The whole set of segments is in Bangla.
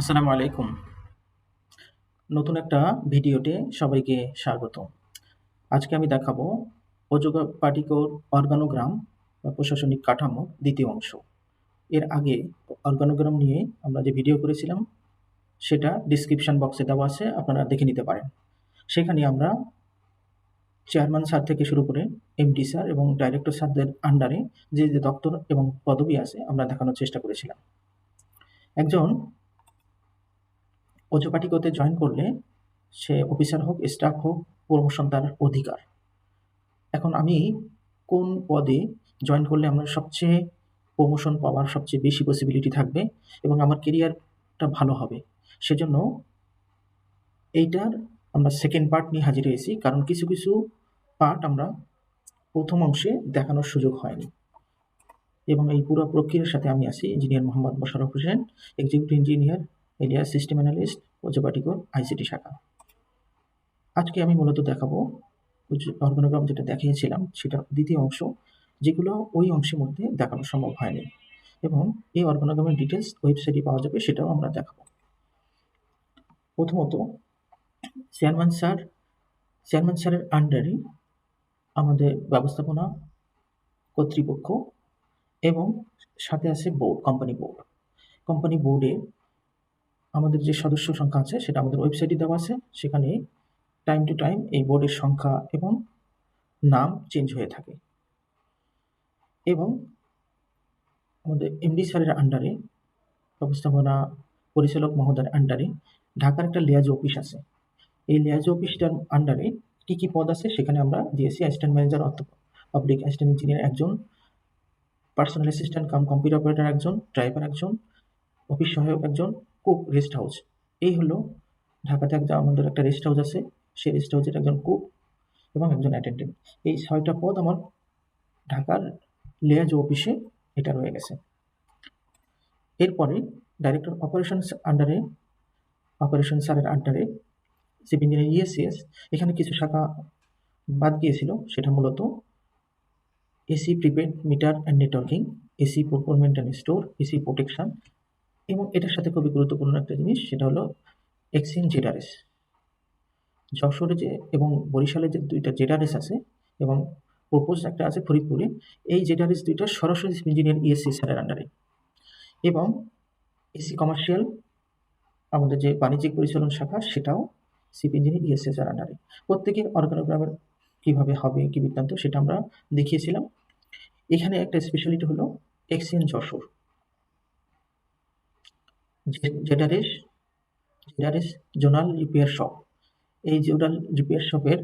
আসসালামু আলাইকুম। নতুন একটা ভিডিওতে সবাইকে স্বাগত। আজকে আমি দেখাবো অযোগ পাটিকর অর্গানোগ্রাম বা প্রশাসনিক কাঠামো দ্বিতীয় অংশ। এর আগে অর্গানোগ্রাম নিয়ে আমরা যে ভিডিও করেছিলাম, সেটা ডিসক্রিপশন বক্সে দেওয়া আছে, আপনারা দেখে নিতে পারেন। সেখানে আমরা চেয়ারম্যান স্যার থেকে শুরু করে এমডি স্যার এবং ডাইরেক্টর স্যারদের আন্ডারে যে যে দপ্তর এবং পদবি আছে, আমরা দেখানোর চেষ্টা করেছিলাম। একজন অজুপাটিকোতে জয়েন করলে সে অফিসার হোক স্টাফ হোক প্রমোশন তার অধিকার। এখন আমি কোন পদে জয়েন করলে আমার সবচেয়ে প্রমোশন পাওয়ার সবচেয়ে বেশি পসিবিলিটি থাকবে এবং আমার কেরিয়ারটা ভালো হবে? সেজন্য এইটার আমরা সেকেন্ড পার্ট নিয়ে হাজির হয়েছি, কারণ কিছু কিছু পার্ট আমরা প্রথম অংশে দেখানোর সুযোগ হয়নি। এবং এই পুরো প্রক্রিয়ার সাথে আমি আছি engineer Mohammad Musharraf Hossain executive engineer এলিয়া system analyst Ozopadico ICT শাখা। আজকে আমি মূলত দেখাবো অর্গানোগ্রাম যেটা দেখিয়েছিলাম সেটা দ্বিতীয় অংশ, যেগুলো ওই অংশের মধ্যে দেখানো সম্ভব হয়নি। এবং এই অর্গানোগ্রামের ডিটেলস ওয়েবসাইটে পাওয়া যাবে, সেটাও আমরা দেখাবো। প্রথমত, চেয়ারম্যান স্যার, চেয়ারম্যান স্যারের আন্ডারে আমাদের ব্যবস্থাপনা কর্তৃপক্ষ এবং সাথে আছে বোর্ড, কোম্পানি বোর্ড। কোম্পানি বোর্ডে আমাদের যে সদস্য সংখ্যা আছে, সেটা আমাদের ওয়েবসাইটে দেওয়া আছে। সেখানে টাইম টু টাইম এই বোর্ডের সংখ্যা এবং নাম চেঞ্জ হয়ে থাকে। এবং আমাদের এমডি স্যারের আন্ডারে ব্যবস্থাপনা পরিচালক মহোদয়ের আন্ডারে ঢাকার একটা লিয়াজ অফিস আছে। এই লিয়াজ অফিসটার আন্ডারে কী কী পদ আছে, সেখানে আমরা দিয়েছি অ্যাসিস্ট্যান্ট ম্যানেজার অর্থ পাবলিক অ্যাসিস্ট্যান্ট ইঞ্জিনিয়ার একজন personal assistant cum computer operator একজন ড্রাইভার একজন অফিস সহায়ক একজন কুক রেস্ট হাউস এই হলো ঢাকাতে একটা আমাদের একটা রেস্ট হাউস আছে। সেই রেস্ট হাউসের একজন কুক এবং একজন অ্যাটেন্ডেন্ট এই ছয়টা পদ আমার ঢাকার লেয়াজ অফিসে এটা রয়ে গেছে। এরপরে ডাইরেক্টর অপারেশনস আন্ডারে অপারেশন স্যারের আন্ডারে চিফ ইঞ্জিনিয়ার ইএসিএস এখানে কিছু শাখা বাদ গিয়েছিল। সেটা মূলত AC prepaid meter and networking AC procurement and store AC protection এবং এটার সাথে খুবই গুরুত্বপূর্ণ একটা জিনিস, সেটা হলো এক্সচেঞ্জ জেডারেস যশোরে যে এবং বরিশালে যে দুইটা জেডারেস আছে এবং প্রপোজ একটা আছে ফরিদপুরে, এই জেডারেস দুইটা সরাসরি ইঞ্জিনিয়ার ইএসসি স্যারের আন্ডারে এবং এসি কমার্শিয়াল আমাদের যে বাণিজ্যিক পরিচালন শাখা, সেটাও সিপ ইঞ্জিনিয়ার ইএসসি স্যার আন্ডারে প্রত্যেকের অর্গানোগ্রামের কীভাবে হবে, কী বৃত্তান্ত, সেটা আমরা দেখিয়েছিলাম। এখানে একটা স্পেশালিটি হলো exchange Jessore zonal repair shop. এই জোনাল রিপেয়ার শপের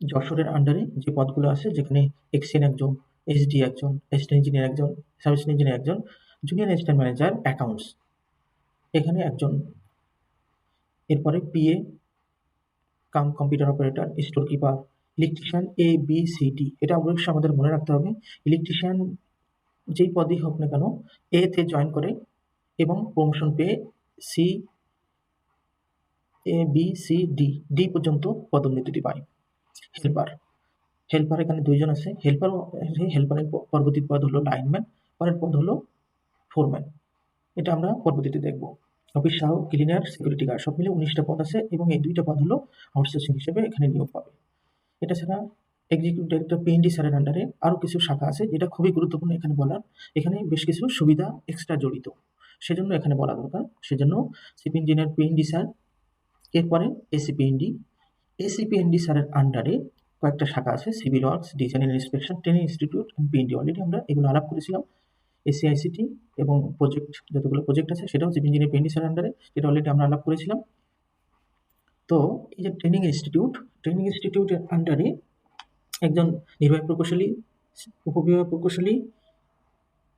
যশোরের আন্ডারে যে পদগুলো আছে, যেখানে এক্সেন একজন এসডি একজন অ্যাসিস্ট্যান্ট ইঞ্জিনিয়ার একজন সার্ভিস ইঞ্জিনিয়ার একজন জুনিয়র অ্যাসিস্ট্যান্ট ম্যানেজার অ্যাকাউন্টস এখানে একজন, এরপরে PA cum computer operator store keeper electrician A B C D এটা অবশ্যই আমাদের মনে রাখতে হবে। ইলেকট্রিশিয়ান যেই পদই হোক না কেন এতে জয়েন করে এবং প্রমোশন পেয়ে C A B C D D পর্যন্ত পদোন্নতিটি পায়। হেল্পার হেল্পার এখানে দুইজন আছে। হেল্পার হেল্পারের পরবর্তী পদ হলো লাইনম্যান পরের পদ হলো ফোরম্যান এটা আমরা পরবর্তীতে দেখব। অফিস সাহ ক্লিনার সিকিউরিটি গার্ড সব মিলে উনিশটা পদ আছে এবং এই দুইটা পদ হলো আউটসোর্সিং হিসেবে এখানে নিয়োগ পাবে। এটা ছাড়া এক্সিকিউটিভ ডিরেক্টর পিএনডি স্যারের আন্ডারে আরও কিছু শাখা আছে, যেটা খুবই গুরুত্বপূর্ণ এখানে বলার। এখানে বেশ কিছু সুবিধা এক্সট্রা জড়িত। সেজন্য এখানে বলা দরকার। সেজন্য সিপি ইঞ্জিনিয়ার পিএনডি স্যার এরপরে এসিপিএনডি এসিপিএনডি স্যারের আন্ডারে কয়েকটা শাখা আছে civil works design inspection training institute PND already আমরা এগুলো আলাপ করেছিলাম। এসিআইসিটি এবং প্রজেক্ট যতগুলো প্রজেক্ট আছে সেটাও সিভিল ইঞ্জিনিয়ার পিএনডি স্যারের আন্ডারে যেটা অলরেডি আমরা আলাপ করেছিলাম। তো এই যে ট্রেনিং ইনস্টিটিউট ট্রেনিং ইনস্টিটিউটের আন্ডারে একজন নির্বাহী প্রকৌশলী, উপবিভাগ প্রকৌশলী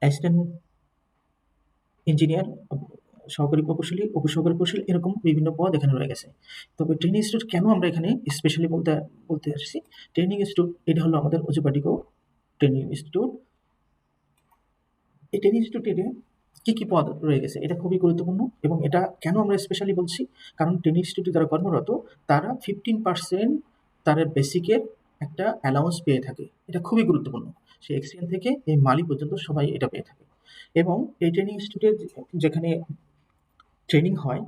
অ্যাসিস্ট্যান্ট ইঞ্জিনিয়ার সহকারী প্রকৌশলী, উপসহকারী প্রকৌশলী, এরকম বিভিন্ন পদ এখানে রয়ে গেছে। তবে ট্রেনিং ইনস্টিটিউট কেন আমরা এখানে স্পেশালি বলতে বলতে আসছি? ট্রেনিং ইনস্টিটিউট এটা হলো আমাদের ওজুপাটিকো ট্রেনিং ইনস্টিটিউট এই ট্রেনিং ইনস্টিটিউটে কী কী পদ রয়ে গেছে, এটা খুবই গুরুত্বপূর্ণ এবং এটা কেন আমরা স্পেশালি বলছি? কারণ ট্রেনিং ইনস্টিটিউটে যারা কর্মরত, তারা ফিফটিন পার্সেন্ট তাদের বেসিকের একটা অ্যালাউন্স পেয়ে থাকে। এটা খুবই গুরুত্বপূর্ণ। সেই এক্সিডেন্ট থেকে এই মালি পর্যন্ত সবাই এটা পেয়ে থাকে। এবং এই ট্রেনিং ইনস্টিটিউটে যেখানে ট্রেনিং হয়,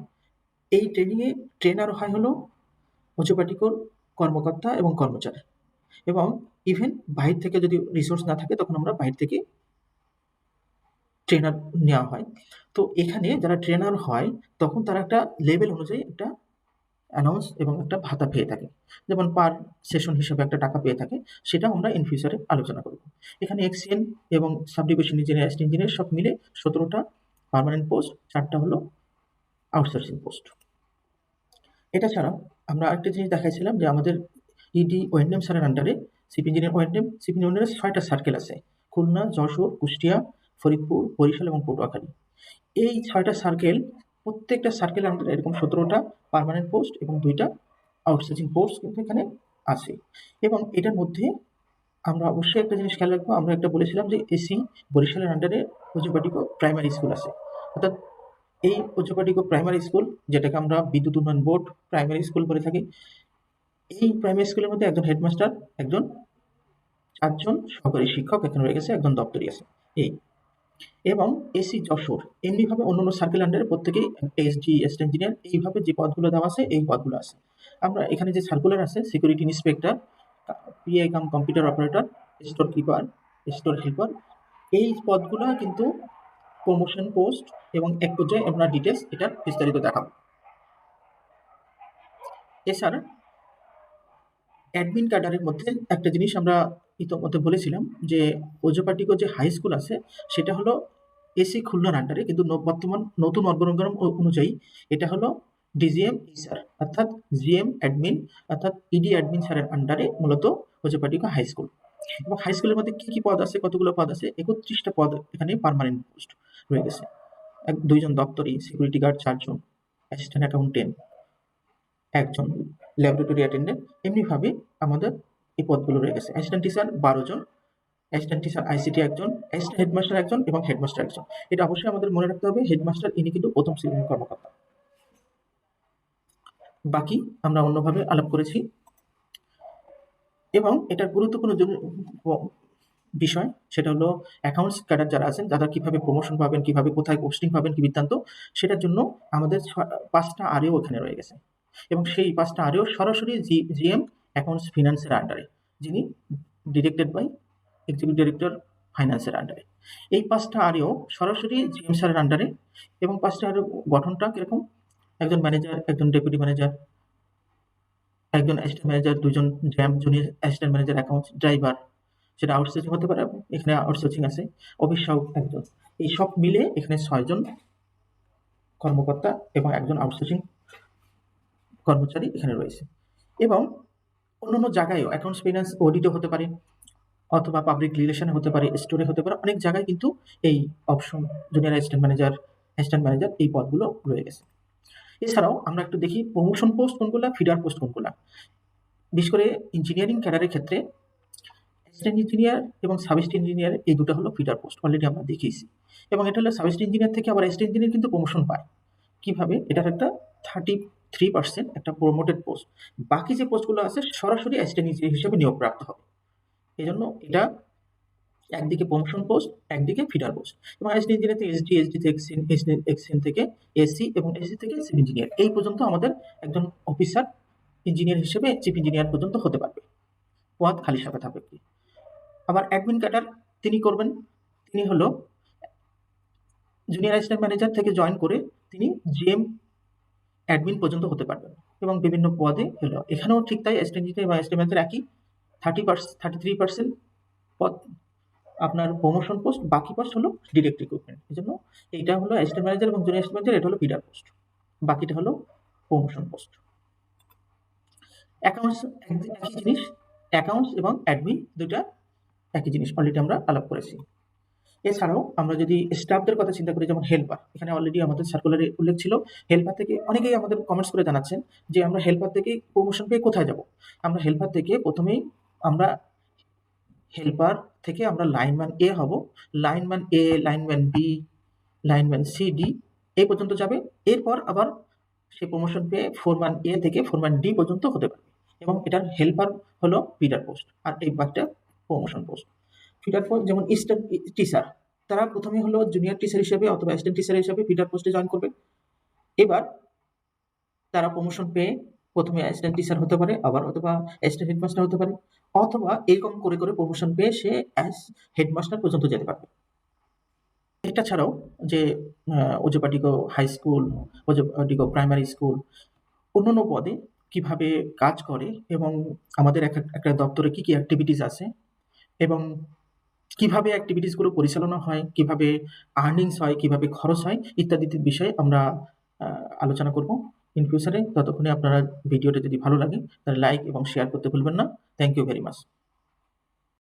এই ট্রেনিংয়ে ট্রেনার হয় হলো উচ্চপাটিকর কর্মকর্তা এবং কর্মচারী। এবং ইভেন বাহির থেকে যদি রিসোর্স না থাকে, তখন আমরা বাহির থেকে ট্রেনার নেওয়া হয়। তো এখানে যারা ট্রেনার হয়, তখন তারা একটা লেভেল অনুযায়ী একটা অ্যানাউন্স এবং একটা ভাতা পেয়ে থাকে। যেমন পার সেশন হিসেবে একটা টাকা পেয়ে থাকে সেটা আমরা ইন ফিউচারে আলোচনা করব। এখানে এক্সিএন এবং sub division engineer assistant engineer সব মিলে সতেরোটা পার্মানেন্ট পোস্ট চারটা হলো আউটসোর্সিং পোস্ট এটা ছাড়াও আমরা আরেকটা জিনিস দেখাইছিলাম যে আমাদের ইডি ওয়েন্ডেম স্যারের আন্ডারে সিপি ইঞ্জিনিয়ার ওয়েন্ডেম সিপি ইঞ্জিনিয়ারের ছয়টা সার্কেল আছে। খুলনা, যশোর, কুষ্টিয়া, ফরিদপুর, বরিশাল এবং পটুয়াখালী। এই ছয়টা সার্কেল প্রত্যেকটা সার্কেল আন্ডারে এরকম সতেরোটা পার্মানেন্ট পোস্ট এবং দুইটা আউটসোর্সিং পোস্ট কিন্তু এখানে আছে। এবং এটার মধ্যে আমরা অবশ্যই একটা জিনিস খেয়াল রাখব, আমরা একটা বলেছিলাম যে এসি বরিশালের আন্ডারে উজুপাটিকো প্রাইমারি স্কুল আছে। অর্থাৎ এই উচ্চপাটিক প্রাইমারি স্কুল যেটাকে আমরা বিদ্যুৎ উন্নয়ন বোর্ড প্রাইমারি স্কুল বলে থাকি, এই প্রাইমারি স্কুলের মধ্যে একজন হেডমাস্টার একজন চারজন সহকারী শিক্ষক এখানে রয়ে গেছে, একজন দপ্তরি আছে। এই এবং এসি যশোর। এমনিভাবে অন্য অন্য সার্কেল আন্ডারে প্রত্যেকেই এসডি এস্ট ইঞ্জিনিয়ার এইভাবে যে পদগুলো দেওয়া আছে, এই পদগুলো আছে। আমরা এখানে যে সার্কুলার আছে security inspector PI cum computer operator store keeper store helper এই পদগুলো কিন্তু প্রমোশন পোস্ট এবং এক পর্যায়ে আমরা ডিটেলস এটা বিস্তারিত দেখাবো। এছাড়া অ্যাডমিন ক্যাডারের মধ্যে একটা জিনিস আমরা ইতোমধ্যে বলেছিলাম যে ওজোপাটিকো যে হাই স্কুল আছে, সেটা হলো এসি খুলনার আন্ডারে কিন্তু বর্তমান নতুন অর্গনগ্রাম অনুযায়ী এটা হলো ডিজিএম স্যার অর্থাৎ জিএম অ্যাডমিন অর্থাৎ ইডি অ্যাডমিন স্যারের আন্ডারে মূলত ওজোপাটিকো হাই স্কুল এবং হাই স্কুলের মধ্যে কি কি পদ আছে, কতগুলো পদ আছে, একত্রিশটা পদ এখানে পার্মানেন্ট পোস্ট রয়ে গেছে। এক, দুইজন দপ্তরি সিকিউরিটি গার্ড চারজন অ্যাসিস্ট্যান্ট অ্যাকাউন্টেন্ট একজন। ল্যাবরেটরি অ্যাটেন্ডেন্ট এমনিভাবে আমাদের এই পদগুলো রয়ে গেছে। অ্যাসিস্ট্যান্ট টিচার বারো জন অ্যাসিস্ট্যান্ট টিচার আইসিটি একজন অ্যাসিস্ট্যান্ট হেডমাস্টার একজন এবং হেডমাস্টার একজন। এটা অবশ্যই আমাদের মনে রাখতে হবে হেডমাস্টার ইনি কিন্তু প্রথম শ্রেণির কর্মকর্তা। বাকি আমরা অন্যভাবে আলাপ করেছি। এবং এটার গুরুত্বপূর্ণ বিষয়, সেটা হলো অ্যাকাউন্টস ক্যাডার যারা আছেন যারা কীভাবে প্রমোশন পাবেন, কীভাবে কোথায় পোস্টিং পাবেন, কি বৃত্তান্ত, সেটার জন্য আমাদের পাঁচটা আরও এখানে রয়ে গেছে। এবং সেই পাঁচটা আরও সরাসরি জি, জিএম অ্যাকাউন্টস ফিনান্সের আন্ডারে যিনি ডিরেক্টেড বাই এক্সিকিউটিভ ডিরেক্টর ফাইন্যান্সের আন্ডারে এই পাঁচটা আরও সরাসরি জিএম স্যারের আন্ডারে এবং পাঁচটা আরও গঠনটা কীরকম একজন ম্যানেজার একজন ডেপুটি ম্যানেজার একজন অ্যাসিস্ট্যান্ট ম্যানেজার দুজন jam junior assistant manager accounts driver সেটা আউটসোর্সিং হতে পারে, এখানে আউটসোর্সিং আছে অফিস একজন। এই সব মিলে এখানে ছয়জন কর্মকর্তা এবং একজন আউটসোর্সিং কর্মচারী এখানে রয়েছে। এবং অন্যান্য জায়গায়ও অ্যাকাউন্টস ফিনান্স অডিটও হতে পারে, অথবা পাবলিক রিলেশনে হতে পারে স্টোরে হতে পারে, অনেক জায়গায় কিন্তু এই option junior assistant manager assistant manager এই পদগুলো রয়ে গেছে। এছাড়াও আমরা একটু দেখি প্রমোশন পোস্ট কোনগুলো ফিডার পোস্ট কোনগুলো। বিশেষ করে ইঞ্জিনিয়ারিং ক্যাডারের ক্ষেত্রে অ্যাসিস্ট্যান্ট ইঞ্জিনিয়ার এবং সাবিস্ট ইঞ্জিনিয়ার এই দুটো হলো ফিডার পোস্ট অলরেডি আমরা দেখিয়েছি। এবং এটা হলো সাবিস্ট ইঞ্জিনিয়ার থেকে আবার অ্যাসিস্ট্যান্ট ইঞ্জিনিয়ার কিন্তু প্রমোশন পায়। কীভাবে? এটার একটা থার্টি থ্রি পার্সেন্ট একটা প্রমোটেড পোস্ট বাকি যে পোস্টগুলো আছে, সরাসরি অ্যাসিস্ট্যান্ট ইঞ্জিনিয়ার হিসেবে নিয়োগপ্রাপ্ত হবে। এই জন্য এটা একদিকে প্রমোশন পোস্ট একদিকে ফিডার পোস্ট এবং অ্যাসিস্ট্যান্ট ইঞ্জিনিয়ার থেকে এসডি এসডি থেকে এক্সিন থেকে এসি এবং এসি থেকে চিফ ইঞ্জিনিয়ার এই পর্যন্ত আমাদের একজন অফিসার ইঞ্জিনিয়ার হিসেবে চিফ ইঞ্জিনিয়ার পর্যন্ত হতে পারবে। পদ খালি সাথে থাকবে আবার অ্যাডমিন ক্যাডার তিনি করবেন, তিনি হলো জুনিয়র অ্যাসিস্ট্যান্ট ম্যানেজার থেকে জয়েন করে তিনি জিএম অ্যাডমিন পর্যন্ত হতে পারবেন এবং বিভিন্ন পদে হলো। এখানেও ঠিক তাই ইঞ্জিনিয়ার বা ম্যানেজার একই thirty percent thirty three percent পদ, আপনার প্রমোশন পোস্ট বাকি পোস্ট হলো ডিরেক্ট রিক্রুটমেন্ট এই জন্য এইটা হলো অ্যাসিস্ট্যান্ট ম্যানেজার এবং জুনিয়র অ্যাসিস্ট্যান্ট ম্যানেজার এটা হলো পিডার পোস্ট বাকিটা হলো প্রমোশন পোস্ট অ্যাকাউন্টস একই জিনিস অ্যাকাউন্টস এবং অ্যাডমিন দুটা একই জিনিস। অলরেডি আমরা আলাপ করেছি। এছাড়াও আমরা যদি স্টাফদের কথা চিন্তা করি, যেমন হেল্পার এখানে অলরেডি আমাদের সার্কুলারে উল্লেখ ছিল হেল্পার থেকে অনেকেই আমাদের কমেন্টস করে জানাচ্ছেন যে আমরা হেল্পার থেকে প্রমোশন পেয়ে কোথায় যাব? আমরা হেল্পার থেকে প্রথমেই আমরা হেল্পার থেকে আমরা লাইনম্যান এ হব lineman A lineman B lineman C D এই পর্যন্ত যাবে। এরপর আবার সে প্রমোশন পেয়ে ফোরম্যান এ থেকে ফোরম্যান ডি পর্যন্ত হতে পারবে এবং এটার হেল্পার হলো ফিডার পোস্ট আর এই বাকিটা প্রমোশন পোস্ট ফিডার পোস্ট যেমন স্টাফ টিচার তারা প্রথমে হলো জুনিয়র টিচার হিসেবে অথবা অ্যাসিস্ট্যান্ট টিচার হিসেবে ফিডার পোস্টে জয়েন করবে। এবার তারা প্রমোশন পেয়ে প্রথমে অ্যাসিস্ট্যান্ট টিচার হতে পারে, আবার অথবা অ্যাসিস্ট্যান্ট হেডমাস্টার হতে পারে, অথবা এরকম করে করে প্রমোশন পেয়ে সে হেডমাস্টার পর্যন্ত যেতে পারবে। এটা ছাড়াও যে Ozopadico high school Ozopadico primary school অন্যান্য পদে কীভাবে কাজ করে এবং আমাদের এক, একটা দপ্তরে কি কি অ্যাক্টিভিটিস আছে এবং কীভাবে অ্যাক্টিভিটিসগুলো পরিচালনা হয়, কীভাবে আর্নিংস হয়, কীভাবে খরচ হয়, ইত্যাদি বিষয়ে আমরা আলোচনা করব ইন ফিউচারে ততক্ষণে আপনারা ভিডিওটা যদি ভালো লাগে, তাহলে লাইক এবং শেয়ার করতে ভুলবেন না। Thank you very much